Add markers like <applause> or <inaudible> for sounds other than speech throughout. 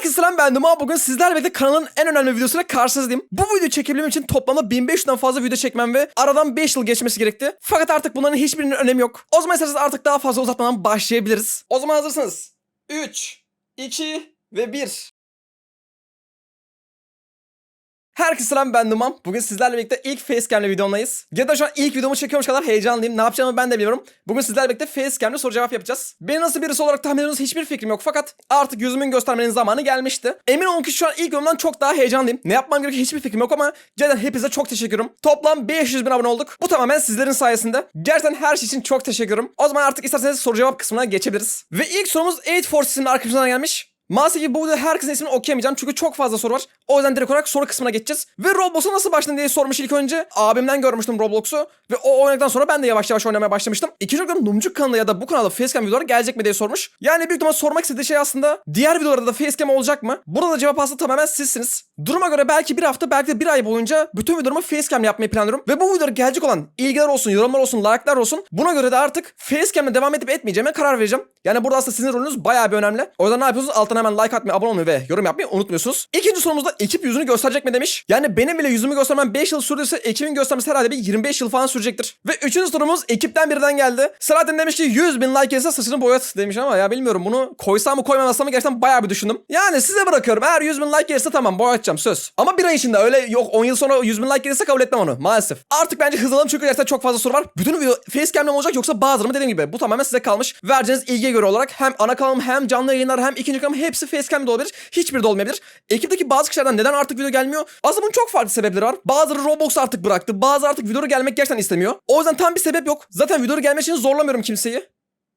Herkese selam ben Duma. Bugün sizlerle birlikte kanalın en önemli videosuyla karşınızdayım. Bu videoyu çekebilmem için toplamda 1500'den fazla video çekmem ve aradan 5 yıl geçmesi gerekti. Fakat artık bunların hiçbirinin önemi yok. O zaman isterseniz artık daha fazla uzatmadan başlayabiliriz. O zaman hazırsınız. 3, 2 ve 1. Herkese selam ben Duman. Bugün sizlerle birlikte ilk Facecam'le videomdayız. Ya da şu an ilk videomu çekiyormuş kadar heyecanlıyım. Ne yapacağımı ben de bilmiyorum. Bugün sizlerle birlikte Facecam'le soru cevap yapacağız. Beni nasıl birisi olarak tahmin ediyorsunuz hiçbir fikrim yok. Fakat artık yüzümün göstermenin zamanı gelmişti. Emin olun ki şu an ilk videomdan çok daha heyecanlıyım. Ne yapmam gerekiyor hiçbir fikrim yok ama cidden hepinize çok teşekkür ederim. Toplam 500 bin abone olduk. Bu tamamen sizlerin sayesinde. Gerçekten her şey için çok teşekkür ederim. O zaman artık isterseniz soru cevap kısmına geçebiliriz. Ve ilk sorumuz 8 Force isimli arkadaşımızdan gelmiş. Maalesef ki bu videoda herkesin ismini okuyamayacağım çünkü çok fazla soru var. O yüzden direkt olarak soru kısmına geçeceğiz. Ve Roblox'a nasıl başladın diye sormuş ilk önce. Abimden görmüştüm Roblox'u. Ve o oynadıktan sonra ben de yavaş yavaş oynamaya başlamıştım. İkinci olarak Numcuk kanalında ya da bu kanalda facecam videoları gelecek mi diye sormuş. Yani büyük ihtimal sormak istediği şey aslında diğer videolarda da facecam olacak mı? Burada da cevap aslında tamamen sizsiniz. Duruma göre belki bir hafta belki de bir ay boyunca bütün videolarımı facecam yapmayı planlıyorum. Ve bu videolara gelecek olan ilgiler olsun, yorumlar olsun, like'lar olsun. Buna göre de artık facecam'le devam edip etmeyeceğime karar vereceğim. Yani burada aslında sizin rolünüz bayağı bir önemli. O yüzden ne yapıyorsunuz? Alttan hemen like atmayı, abone olmayı ve yorum yapmayı unutmuyorsunuz. İkinci sorumuzda ekip yüzünü gösterecek mi demiş. Yani benim bile yüzümü göstermem 5 yıl sürdüyse ekibin göstermesi herhalde bir 25 yıl falan sürecektir. Ve üçüncü sorumuz ekipten birden geldi. Selahattin demiş ki 100 bin like gelirse saçını boyat demiş ama ya bilmiyorum bunu koysam mı koymamasam mı gerçekten bayağı bir düşündüm. Yani size bırakıyorum. Eğer 100 bin like gelirse tamam boyatacağım söz. Ama bir ay içinde öyle yok 10 yıl sonra 100 bin like gelirse kabul etmem onu maalesef. Artık bence hızlanalım çünkü gerçekten çok fazla soru var. Bütün video facecam'le mi olacak yoksa bazıları mı dediğim gibi bu tamamen size kalmış. Vereceğiniz ilgiye göre olarak hem ana kanalım hem canlı yayınlar hem ikinci kanalım hepsi facecam'de olabilir. Hiçbiri de olmayabilir. Ekipteki bazı kişilerden neden artık video gelmiyor? Aslında bunun çok farklı sebepleri var. Bazıları Roblox artık bıraktı. Bazıları artık videoya gelmek gerçekten istemiyor. O yüzden tam bir sebep yok. Zaten videoya gelmek için zorlamıyorum kimseyi.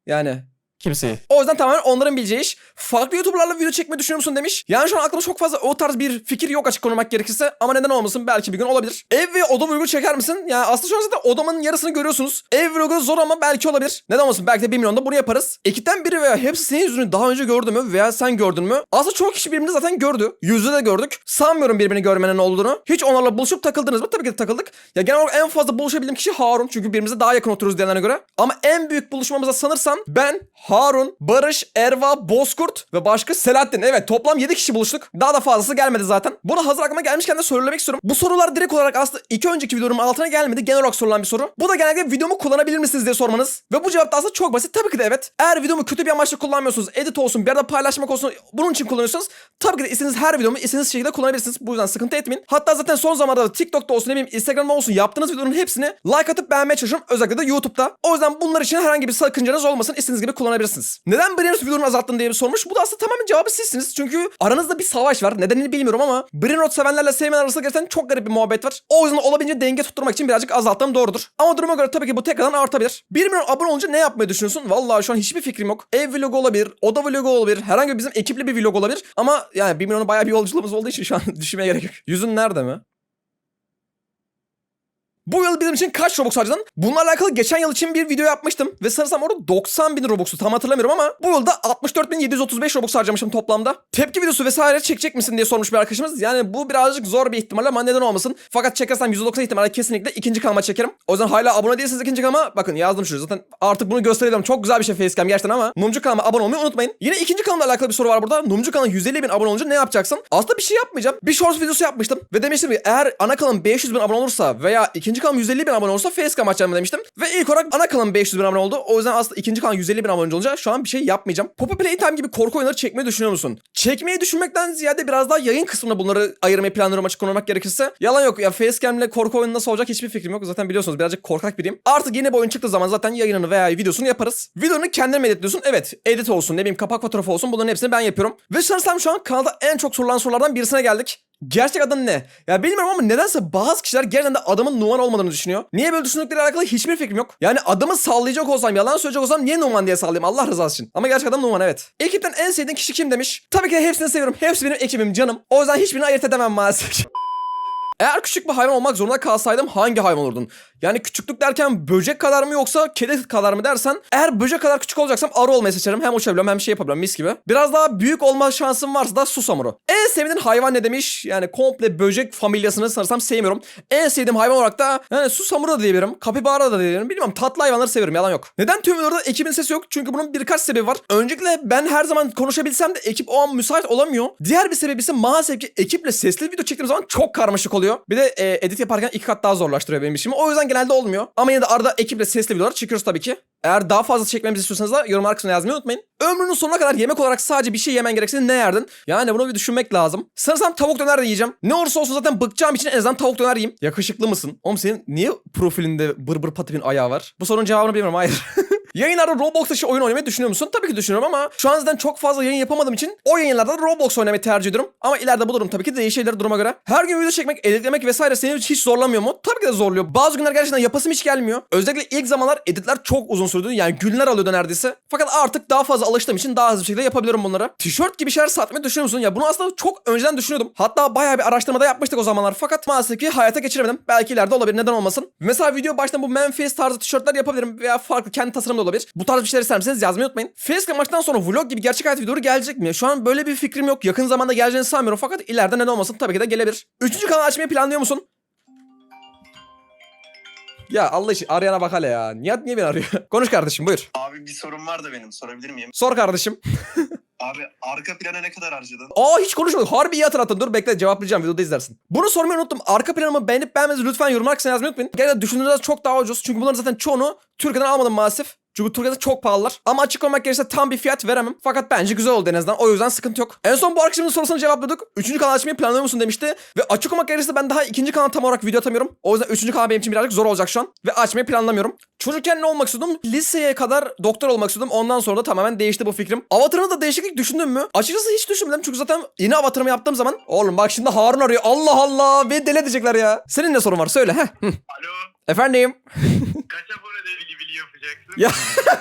Yani Kimseyi. o yüzden tamamen onların bileceği iş. Farklı YouTuber'larla video çekmeyi düşünüyor musun demiş. Yani şu an aklımda çok fazla o tarz bir fikir yok açık konuşmak gerekirse. Ama neden olmasın belki bir gün olabilir. Ev ve oda vlogu çeker misin? Yani aslında şu an zaten odamın yarısını görüyorsunuz. Ev vlogu zor ama belki olabilir. Neden olmasın belki de bir milyonda bunu yaparız. Ekipten biri veya hepsi senin yüzünü daha önce gördü mü veya sen gördün mü? Aslında çoğu kişi birbirini zaten gördü. Yüzü de gördük. Sanmıyorum birbirini görmenin olduğunu. Hiç onlarla buluşup takıldınız mı? Tabii ki de takıldık. Ya genel olarak en fazla buluşabildiğim kişi Harun. Çünkü birbirimize daha yakın oturuyoruz diyenlerine göre. Ama en büyük buluşmamıza sanırsam ben, Harun, Barış, Erva, Bozkurt ve başka Selahattin. Evet toplam 7 kişi buluştuk. Daha da fazlası gelmedi zaten. Bunu hazır aklıma gelmişken de söylemek istiyorum. Bu sorular direkt olarak aslında iki önceki videomun altına gelmedi. Genel olarak sorulan bir soru. Bu da genellikle videomu kullanabilir misiniz diye sormanız. Ve bu cevap da aslında çok basit. Tabii ki de evet. Eğer videomu kötü bir amaçla kullanmıyorsunuz, edit olsun, bir yerde paylaşmak olsun bunun için kullanıyorsanız tabii ki de istediğiniz her videomu istediğiniz şekilde kullanabilirsiniz. Bu yüzden sıkıntı etmeyin. Hatta zaten son zamanlarda da TikTok'ta olsun ne bileyim Instagram'da olsun yaptığınız videoların hepsini like atıp beğenmeye çalışıyorum. Özellikle de YouTube'da. O yüzden bunlar için herhangi bir sakıncanız olmasın. İstediğiniz gibi kullanabilirsiniz. Neden Brainrot videolarını azalttın diye bir sormuş. Bu da aslında tamamen cevabı sizsiniz. Çünkü aranızda bir savaş var. Nedenini bilmiyorum ama Brainrot sevenlerle sevmeyenler arasında gerçekten çok garip bir muhabbet var. O yüzden olabildiğince denge tutturmak için birazcık azalttım doğrudur. Ama duruma göre tabii ki bu tekrardan artabilir. 1 milyon abone olunca ne yapmayı düşünüyorsun? Vallahi şu an hiçbir fikrim yok. Ev vlogu olabilir, oda vlogu olabilir, herhangi bizim ekipli bir vlog olabilir. Ama yani 1 milyonu bayağı bir yolculuğumuz olduğu için şu an <laughs> düşünmeye gerek yok. Yüzün nerede mi? Bu yıl bizim için kaç Robux harcadın? Bununla alakalı geçen yıl için bir video yapmıştım. Ve sanırsam orada 90 bin Robux'u tam hatırlamıyorum ama bu yılda 64.735 Robux harcamışım toplamda. Tepki videosu vesaire çekecek misin diye sormuş bir arkadaşımız. Yani bu birazcık zor bir ihtimal ama neden olmasın. Fakat çekersem %90 ihtimalle kesinlikle ikinci kanalıma çekerim. O yüzden hala abone değilseniz ikinci kanalıma bakın yazdım şuraya. Zaten artık bunu gösterebilirim. Çok güzel bir şey facecam gerçekten ama Mumcu kanalıma abone olmayı unutmayın. Yine ikinci kanalımla alakalı bir soru var burada. Mumcu kanalı 150 bin abone olunca ne yapacaksın? Aslında bir şey yapmayacağım. Bir shorts videosu yapmıştım. Ve demiştim ki eğer ana kanalım 500 bin abone olursa veya ikinci kanalım 150 bin abone olursa facecam açacağım demiştim. Ve ilk olarak ana kanalım 500 bin abone oldu. O yüzden aslında ikinci kanal 150 bin abone olunca şu an bir şey yapmayacağım. Poppy Playtime gibi korku oyunları çekmeyi düşünüyor musun? Çekmeyi düşünmekten ziyade biraz daha yayın kısmında bunları ayırmayı planlıyorum açık konuşmak gerekirse. Yalan yok ya facecam ile korku oyunu nasıl olacak hiçbir fikrim yok. Zaten biliyorsunuz birazcık korkak biriyim. Artık yeni bir oyun çıktığı zaman zaten yayınını veya videosunu yaparız. Videonu kendin editliyorsun. Evet edit olsun ne bileyim kapak fotoğrafı olsun bunların hepsini ben yapıyorum. Ve sanırsam şu an kanalda en çok sorulan sorulardan birisine geldik. Gerçek adın ne? Ya bilmiyorum ama nedense bazı kişiler gerçekten de adamın Numan olmadığını düşünüyor. Niye böyle düşündükleri alakalı hiçbir fikrim yok. Yani adamı sallayacak olsam, yalan söyleyecek olsam niye Numan diye sallayayım Allah rızası için. Ama gerçek adam Numan evet. Ekipten en sevdiğin kişi kim demiş? Tabii ki de hepsini seviyorum. Hepsi benim ekibim, canım. O yüzden hiçbirini ayırt edemem maalesef. <laughs> Eğer küçük bir hayvan olmak zorunda kalsaydım hangi hayvan olurdun? Yani küçüklük derken böcek kadar mı yoksa kedi kadar mı dersen eğer böcek kadar küçük olacaksam arı olmayı seçerim. Hem uçabiliyorum hem şey yapabiliyorum mis gibi. Biraz daha büyük olma şansım varsa da susamuru. En sevdiğin hayvan ne demiş? Yani komple böcek familyasını sanırsam sevmiyorum. En sevdiğim hayvan olarak da yani susamuru da diyebilirim. Kapibara da diyebilirim. Bilmiyorum tatlı hayvanları severim yalan yok. Neden tüm videolarda ekibin sesi yok? Çünkü bunun birkaç sebebi var. Öncelikle ben her zaman konuşabilsem de ekip o an müsait olamıyor. Diğer bir sebebi ise maalesef ki ekiple sesli video çektiğim zaman çok karmaşık oluyor. Bir de e, edit yaparken iki kat daha zorlaştırıyor benim işimi. O yüzden genelde olmuyor. Ama yine de arada ekiple sesli videolar çekiyoruz tabii ki. Eğer daha fazla çekmemizi istiyorsanız da yorumlar kısmına yazmayı unutmayın. Ömrünün sonuna kadar yemek olarak sadece bir şey yemen gerekse ne yerdin? Yani bunu bir düşünmek lazım. Sanırsam tavuk döner de yiyeceğim. Ne olursa olsun zaten bıkacağım için en azından tavuk döner yiyeyim. Yakışıklı mısın? Oğlum senin niye profilinde bır bır patipin ayağı var? Bu sorunun cevabını bilmiyorum hayır. <laughs> Yayınlarda Roblox dışı oyun oynamayı düşünüyor musun? Tabii ki düşünüyorum ama şu an zaten çok fazla yayın yapamadığım için o yayınlarda Roblox oynamayı tercih ediyorum. Ama ileride bulurum tabii ki değişebilir duruma göre. Her gün video çekmek, editlemek vesaire seni hiç zorlamıyor mu? Tabii ki de zorluyor. Bazı günler gerçekten yapasım hiç gelmiyor. Özellikle ilk zamanlar editler çok uzun sürdü. Yani günler alıyordu neredeyse. Fakat artık daha fazla alıştığım için daha hızlı bir şekilde yapabiliyorum bunları. Tişört gibi şeyler satmayı düşünüyor musun? Ya bunu aslında çok önceden düşünüyordum. Hatta bayağı bir araştırmada yapmıştık o zamanlar. Fakat maalesef ki hayata geçiremedim. Belki ileride olabilir. Neden olmasın? Mesela video baştan bu Memphis tarzı tişörtler yapabilirim veya farklı kendi tasarım da olabilir. Bu tarz bir şeyler ister miseniz yazmayı unutmayın. Facecam maçtan sonra vlog gibi gerçek hayat videoları gelecek mi? Şu an böyle bir fikrim yok. Yakın zamanda geleceğini sanmıyorum fakat ileride neden olmasın tabii ki de gelebilir. Üçüncü kanal açmayı planlıyor musun? Ya Allah için arayana bak hele ya. Nihat niye beni arıyor? <laughs> Konuş kardeşim buyur. Abi bir sorun var da benim sorabilir miyim? Sor kardeşim. <laughs> Abi arka plana ne kadar harcadın? Aa hiç konuşmadık. Harbi iyi hatırlattın. Dur bekle cevaplayacağım. Videoda izlersin. Bunu sormayı unuttum. Arka planımı beğenip beğenmenizi lütfen yorumlar kısmına yazmayı unutmayın. Gerçekten düşündüğünüzden çok daha ucuz. Çünkü bunların zaten çoğunu Türkiye'den almadım maalesef. Çünkü Türkiye'de çok pahalılar. Ama açık olmak gerekirse tam bir fiyat veremem. Fakat bence güzel oldu en azından. O yüzden sıkıntı yok. En son bu arkadaşımızın sorusunu cevapladık. Üçüncü kanal açmayı planlıyor musun demişti. Ve açık olmak gerekirse ben daha ikinci kanal tam olarak video atamıyorum. O yüzden üçüncü kanal benim için birazcık zor olacak şu an. Ve açmayı planlamıyorum. Çocukken ne olmak istiyordum? Liseye kadar doktor olmak istiyordum. Ondan sonra da tamamen değişti bu fikrim. Avatarını da değişiklik düşündün mü? Açıkçası hiç düşünmedim. Çünkü zaten yeni avatarımı yaptığım zaman. Oğlum bak şimdi Harun arıyor. Allah Allah. Beni deli edecekler ya. Senin ne sorun var? Söyle. Heh. Alo Efendim? kaç abonede bili bili yapacaksın? Ya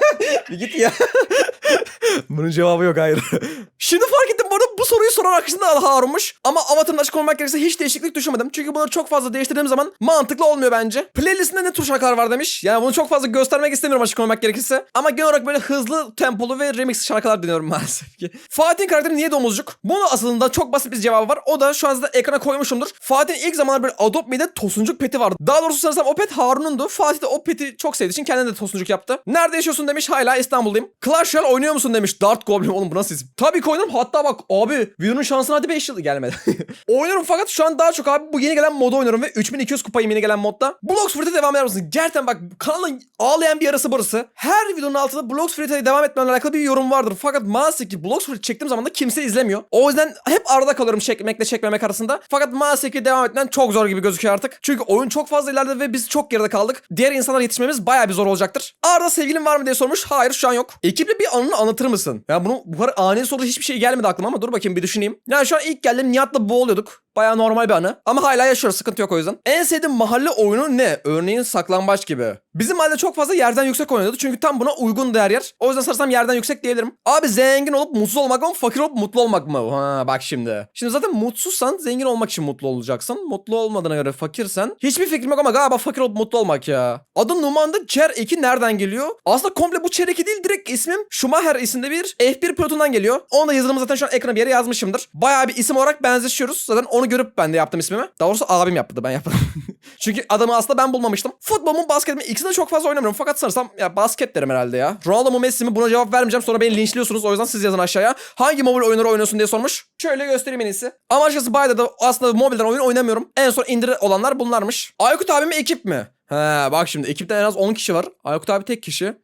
<laughs> bir git ya. <laughs> Bunun cevabı yok hayır. <laughs> Şimdi fark ettim bu arada bu soruyu soran arkadaşında Harun'muş. Ama avatarın açık olmak gerekirse hiç değişiklik düşünmedim. Çünkü bunları çok fazla değiştirdiğim zaman mantıklı olmuyor bence. Playlistinde ne tür şarkılar var demiş. Yani bunu çok fazla göstermek istemiyorum açık olmak gerekirse. Ama genel olarak böyle hızlı, tempolu ve remix şarkılar dinliyorum maalesef ki. Fatih'in karakteri niye domuzcuk? Bunun aslında çok basit bir cevabı var. O da şu an zaten ekrana koymuşumdur. Fatih'in ilk zamanlar böyle Adopt Me'de tosuncuk peti vardı. Daha doğrusu sanırsam o pet Harun'undu. Fatih de o peti çok sevdiği için kendine de tosuncuk yaptı. Nerede yaşıyorsun demiş. Hala İstanbul'dayım. Clash Royale oynuyor musun demiş. Dart Goblin. Oğlum bu nasıl isim? Tabii ki oynarım. Hatta bak abi videonun şansına hadi 5 yıl gelmedi. <laughs> Oynuyorum fakat şu an daha çok abi bu yeni gelen modu oynuyorum ve 3200 kupayım yeni gelen modda. Blox Fruit'e devam eder misin? Gerçekten bak kanalın ağlayan bir yarası burası. Her videonun altında Blox Fruit'e devam etmemle alakalı bir yorum vardır. Fakat maalesef ki Blox Fruit çektiğim zaman da kimse izlemiyor. O yüzden hep arada kalıyorum çekmekle çekmemek arasında. Fakat maalesef ki devam etmen çok zor gibi gözüküyor artık. Çünkü oyun çok fazla ileride ve biz çok geride kaldık. Diğer insanlar yetişmemiz bayağı bir zor olacaktır. Arda sevgilin var mı diye sormuş. Hayır şu an yok. Ekiple bir anını anlatır mısın? Ya bunu bu kadar ani soru hiçbir şey gelmedi aklıma ama dur bakayım bir düşüneyim. Yani şu an ilk geldim Nihat'la boğuluyorduk. Baya normal bir anı. Ama hala yaşıyoruz sıkıntı yok o yüzden. En sevdiğim mahalle oyunu ne? Örneğin saklambaç gibi. Bizim mahallede çok fazla yerden yüksek oynuyordu. Çünkü tam buna uygun her yer. O yüzden sanırsam yerden yüksek diyebilirim. Abi zengin olup mutsuz olmak mı? Fakir olup mutlu olmak mı? Ha bak şimdi. Şimdi zaten mutsuzsan zengin olmak için mutlu olacaksın. Mutlu olmadığına göre fakirsen. Hiçbir fikrim yok ama galiba fakir olup mutlu olmak ya. Adı Numan'da Cher 2 nereden geliyor? Aslında komple bu Cher 2 değil. Direkt ismim Schumacher isimli bir F1 pilotundan geliyor. Onu da yazılımı zaten şu an ekrana bir yere yazmışımdır. Bayağı bir isim olarak benzeşiyoruz. Zaten onu görüp ben de yaptım ismimi. Daha doğrusu abim yaptı ben yapmadım. <laughs> Çünkü adamı aslında ben bulmamıştım. Futbol mu basket mi ikisini de çok fazla oynamıyorum. Fakat sanırsam ya basket derim herhalde ya. Ronaldo mu Messi mi buna cevap vermeyeceğim. Sonra beni linçliyorsunuz. O yüzden siz yazın aşağıya. Hangi mobil oyunları oynuyorsun diye sormuş. Şöyle göstereyim en iyisi. Ama açıkçası bayda da aslında mobilden oyun oynamıyorum. En son indir olanlar bunlarmış. Aykut abi mi ekip mi? He bak şimdi ekipte en az 10 kişi var. Aykut abi tek kişi.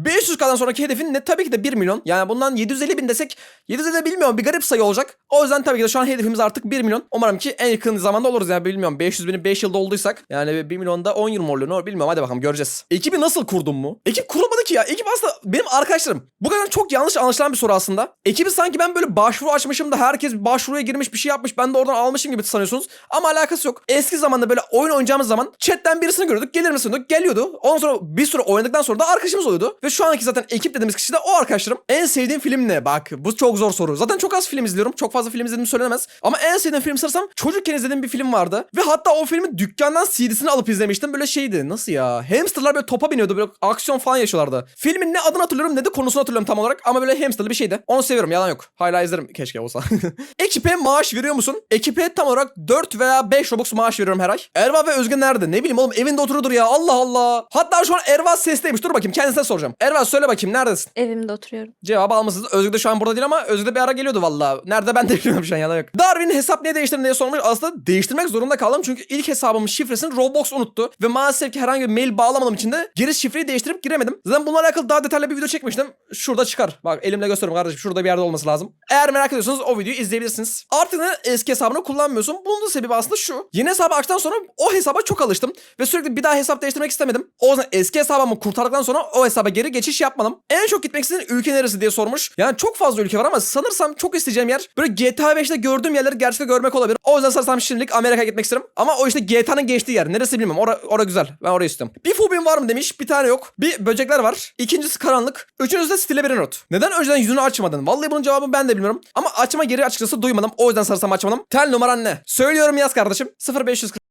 Aykut abi. 500k'dan sonraki hedefin ne? Tabii ki de 1 milyon. Yani bundan 750 bin desek 750 bilmiyorum bir garip sayı olacak. O yüzden tabii ki de şu an hedefimiz artık 1 milyon. Umarım ki en yakın zamanda oluruz yani bilmiyorum. 500 bini 5 yılda olduysak yani 1 milyonda 10 yıl mı oluyor ne bilmiyorum hadi bakalım göreceğiz. Ekibi nasıl kurdun mu? Ekip kurulmadı ki ya. Ekip aslında benim arkadaşlarım. Bu kadar çok yanlış anlaşılan bir soru aslında. Ekibi sanki ben böyle başvuru açmışım da herkes başvuruya girmiş bir şey yapmış. Ben de oradan almışım gibi sanıyorsunuz. Ama alakası yok. Eski zamanda böyle oyun oynayacağımız zaman chatten birisini görüyorduk. Gelir misin diyorduk. Geliyordu. Ondan sonra bir süre oynadıktan sonra da arkadaşımız oluyordu. Ve şu anki zaten ekip dediğimiz kişi de o arkadaşlarım. En sevdiğim film ne? Bak bu çok zor soru. Zaten çok az film izliyorum. Çok fazla film izlediğim söylenemez. Ama en sevdiğim film sanırsam çocukken izlediğim bir film vardı. Ve hatta o filmin dükkandan CD'sini alıp izlemiştim. Böyle şeydi. Nasıl ya? Hamsterlar böyle topa biniyordu. Böyle aksiyon falan yaşıyorlardı. Filmin ne adını hatırlıyorum ne de konusunu hatırlıyorum tam olarak. Ama böyle hamsterlı bir şeydi. Onu seviyorum. Yalan yok. Hala izlerim. Keşke olsa. <laughs> Ekipe maaş veriyor musun? Ekipe tam olarak 4 veya 5 Robux maaş veriyorum her ay. Erva ve Özge nerede? Ne bileyim oğlum evinde oturuyordur ya. Allah Allah. Hatta şu an Erva sesteymiş. Dur bakayım kendisine soracağım. Erva söyle bakayım neredesin? Evimde oturuyorum. Cevabı almışsınız. Özgür de şu an burada değil ama Özgür de bir ara geliyordu valla. Nerede ben de <laughs> bilmiyorum şu an yalan yok. Darwin'in hesap niye değiştirdin diye sormuş. Aslında değiştirmek zorunda kaldım çünkü ilk hesabımın şifresini Roblox unuttu. Ve maalesef ki herhangi bir mail bağlamadığım için de geri şifreyi değiştirip giremedim. Zaten bununla alakalı daha detaylı bir video çekmiştim. Şurada çıkar. Bak elimle gösteriyorum kardeşim. Şurada bir yerde olması lazım. Eğer merak ediyorsanız o videoyu izleyebilirsiniz. Artık eski hesabını kullanmıyorsun. Bunun da sebebi aslında şu. Yeni hesabı açtıktan sonra o hesaba çok alıştım. Ve sürekli bir daha hesap değiştirmek istemedim. O yüzden eski hesabımı kurtardıktan sonra o hesaba geri geçiş yapmadım. En çok gitmek istediğin ülke neresi diye sormuş. Yani çok fazla ülke var ama sanırsam çok isteyeceğim yer böyle GTA 5'te gördüğüm yerleri gerçekten görmek olabilir. O yüzden sanırsam şimdilik Amerika'ya gitmek isterim. Ama o işte GTA'nın geçtiği yer. Neresi bilmem. Ora, ora güzel. Ben orayı istiyorum. Bir fobim var mı demiş. Bir tane yok. Bir böcekler var. İkincisi karanlık. Üçüncüsü de stile bir not. Neden önceden yüzünü açmadın? Vallahi bunun cevabını ben de bilmiyorum. Ama açma geri açıkçası duymadım. O yüzden sanırsam açmadım. Tel numaran ne? Söylüyorum yaz kardeşim. 0540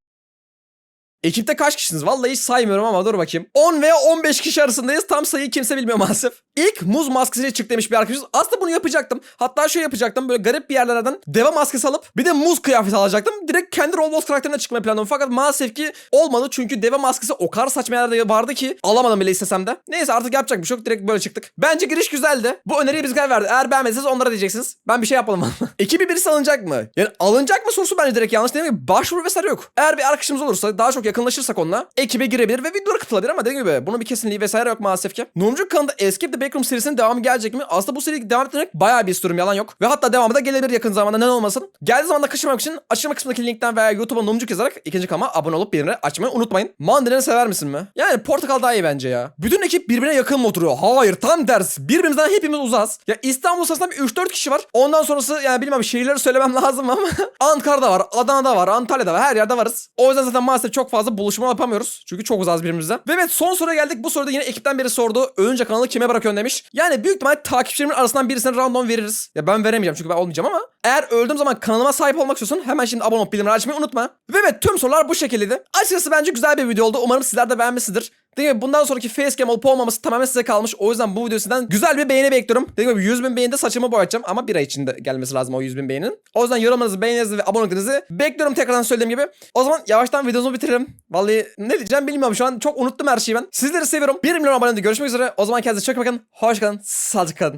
Ekipte kaç kişisiniz? Vallahi hiç saymıyorum ama dur bakayım. 10 veya 15 kişi arasındayız. Tam sayıyı kimse bilmiyor maalesef. İlk muz maskesiyle çık demiş bir arkadaşımız. Aslında bunu yapacaktım. Hatta şöyle yapacaktım. Böyle garip bir yerlerden deva maskesi alıp bir de muz kıyafeti alacaktım. Direkt kendi Roblox karakterine çıkmayı planladım. Fakat maalesef ki olmadı. Çünkü deva maskesi o kadar saçma yerlerde vardı ki alamadım bile istesem de. Neyse artık yapacak bir şey yok. Direkt böyle çıktık. Bence giriş güzeldi. Bu öneriyi bizler verdi. Eğer beğenmediyseniz onlara diyeceksiniz. Ben bir şey yapmadım. <laughs> Ekibi birisi alınacak mı? Yani alınacak mı sorusu bence direkt yanlış değil mi? Başvuru vesaire yok. Eğer bir arkadaşımız olursa daha çok yakınlaşırsak onunla ekibe girebilir ve videolara katılabilir ama dediğim gibi bunun bir kesinliği vesaire yok maalesef ki. Numcu kanalında Escape the Backroom serisinin devamı gelecek mi? Aslında bu seriyi devam ettirmek bayağı bir istiyorum yalan yok. Ve hatta devamı da gelebilir yakın zamanda neden olmasın. Geldiği zaman da kaçırmamak için açıklama kısmındaki linkten veya YouTube'a Numcuk yazarak ikinci kanalıma abone olup birini açmayı unutmayın. Mandalina sever misin mi? Yani portakal daha iyi bence ya. Bütün ekip birbirine yakın mı oturuyor? Hayır tam tersi. Birbirimizden hepimiz uzağız. Ya İstanbul sırasında bir 3-4 kişi var. Ondan sonrası yani bilmem şehirleri söylemem <laughs> lazım ama Ankara'da var, Adana'da var, Antalya'da var. Her yerde varız. O yüzden zaten maalesef çok fazla buluşma yapamıyoruz. Çünkü çok uzağız birbirimizden. Ve evet son soruya geldik. Bu soruda yine ekipten biri sordu. Ölünce kanalı kime demiş. Yani büyük ihtimal takipçilerimin arasından birisine random veririz. Ya ben veremeyeceğim çünkü ben olmayacağım ama eğer öldüğüm zaman kanalıma sahip olmak istiyorsan hemen şimdi abone olup bildirimleri açmayı unutma. Ve evet tüm sorular bu şekildeydi. Açıkçası bence güzel bir video oldu. Umarım sizler de beğenmişsinizdir. Dediğim gibi bundan sonraki facecam olup olmaması tamamen size kalmış. O yüzden bu video sizden güzel bir beğeni bekliyorum. Dediğim gibi 100 bin beğenide saçımı boyatacağım ama bir ay içinde gelmesi lazım o 100 bin beğeninin. O yüzden yorumlarınızı, beğenilerinizi ve aboneliklerinizi bekliyorum tekrardan söylediğim gibi. O zaman yavaştan videomuzu bitirelim. Vallahi ne diyeceğim bilmiyorum şu an çok unuttum her şeyi ben. Sizleri seviyorum. 1 milyon abonede görüşmek üzere. O zaman kendinize çok bakın. Hoşçakalın. Sağlıcakla kalın.